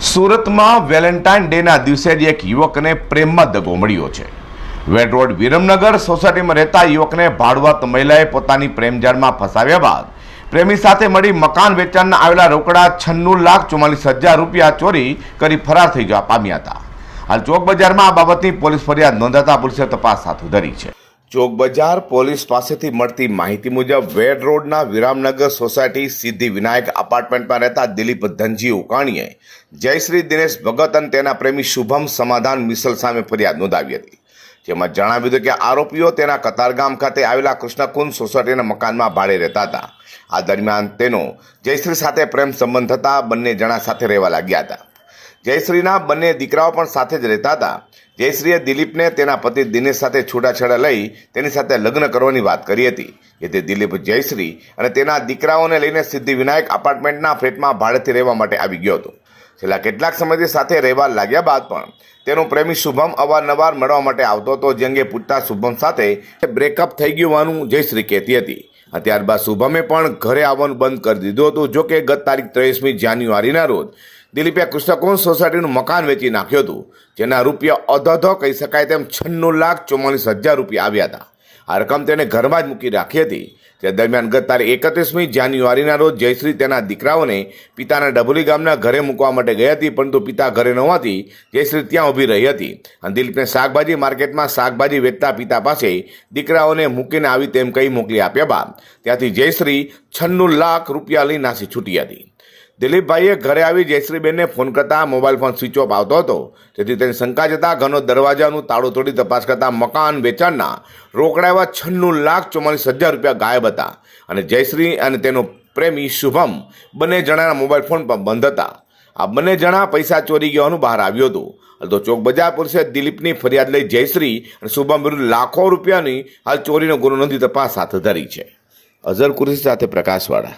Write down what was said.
સુરતમાં વેલેન્ટાઇન ડેના દિવસે જ એક યુવકને પ્રેમમાં દગો મળ્યો છે. વેડ રોડ વિરમનગર સોસાયટીમાં રહેતા યુવકને ભાડવત મહિલાએ પોતાની પ્રેમજાળમાં ફસાવ્યા બાદ પ્રેમી સાથે મળી મકાન વેચાણના આવેલા રોકડા છન્નું લાખ ચુમ્માલીસ હજાર રૂપિયા ચોરી કરી ફરાર થઈ જવા પામ્યા હતા. હાલ ચોક બજારમાં આ બાબતની પોલીસ ફરિયાદ નોંધાતા પોલીસે તપાસ હાથ ધરી છે. ચોક બજાર પોલીસ પાસેથી મળતી માહિતી મુજબ વેડ રોડના વિરામનગર સોસાયટી સિદ્ધિ વિનાયક અપાર્ટમેન્ટમાં રહેતા દિલીપ ધનજી ઉકાણીએ જયશ્રી દિનેશ ભગત અને તેના પ્રેમી શુભમ સમાધાન મિસલ સામે ફરિયાદ નોંધાવી હતી. જેમાં જણાવ્યું હતું કે આરોપીઓ તેના કતારગામ ખાતે આવેલા કૃષ્ણકુંજ સોસાયટીના મકાનમાં ભાડે રહેતા હતા. આ દરમિયાન તેનો જયશ્રી સાથે પ્રેમ સંબંધ હતા બંને જણા સાથે રહેવા લાગ્યા હતા. જયશ્રીના બંને દીકરાઓ પણ સાથે જ રહેતા હતા. જયશ્રીએ દિલીપને તેના પતિ દિનેશ સાથે છૂટાછેડા લઈ તેની સાથે લગ્ન કરવાની વાત કરી હતી. જેથી દિલીપ જયશ્રી અને તેના દીકરાઓને લઈને સિદ્ધિવિનાયક અપાર્ટમેન્ટના ફ્લેટમાં ભાડેથી રહેવા માટે આવી ગયો હતો. છેલ્લા કેટલાક સમયથી સાથે રહેવા લાગ્યા બાદ પણ તેનો પ્રેમી શુભમ અવારનવાર મળવા માટે આવતો હતો, જે અંગે પૂછતા શુભમ સાથે બ્રેકઅપ થઈ ગયું હોવાનું જયશ્રી કહેતી હતી. ત્યારબાદ શુભમે પણ ઘરે આવવાનું બંધ કરી દીધું હતું જો કે ગત તારીખ ત્રેવીસમી જાન્યુઆરીના રોજ દિલીપે કૃષ્ણકુંજ સોસાયટીનું મકાન વેચી નાખ્યું હતું, જેના રૂપિયા અધધો કહી શકાય તેમ છન્નું લાખ ચુમ્માલીસ હજાર રૂપિયા આવ્યા હતા. આ રકમ તેણે ઘરમાં જ મૂકી રાખી હતી. તે દરમિયાન ગત તારીખ એકત્રીસમી જાન્યુઆરીના રોજ જયશ્રી તેના દીકરાઓને પિતાના ડભોલી ગામના ઘરે મૂકવા માટે ગઈ હતી, પરંતુ પિતા ઘરે ન હોવાથી જયશ્રી ત્યાં ઊભી રહી હતી અને દિલીપને શાકભાજી માર્કેટમાં શાકભાજી વેચતા પિતા પાસે દીકરાઓને મૂકીને આવી તેમ કહી મોકલી આપ્યા બાદ ત્યાંથી જયશ્રી છન્નું લાખ રૂપિયા લઈ નાસી છૂટી હતી. દિલીપભાઈએ ઘરે આવી જયશ્રીબેનને ફોન કરતા મોબાઈલ ફોન સ્વિચ ઓફ આવતો હતો. તેથી તેની શંકા જતા ઘરનો દરવાજાનું તાળું તોડી તપાસ કરતા મકાન વેચાણના રોકડા એવા છન્નું લાખ ચોમાલીસ હજાર રૂપિયા ગાયબ હતા અને જયશ્રી અને તેનો પ્રેમી શુભમ બંને જણાના મોબાઈલ ફોન પણ બંધ હતા. આ બંને જણા પૈસા ચોરી ગયાનું બહાર આવ્યું હતું. તો ચોક બજાર પોલીસે દિલીપની ફરિયાદ લઈ જયશ્રી અને શુભમ વિરુદ્ધ લાખો રૂપિયાની હાલ ચોરીનો ગુનો નોંધી તપાસ હાથ ધરી છે. અઝર કુરેશી સાથે પ્રકાશવાળા.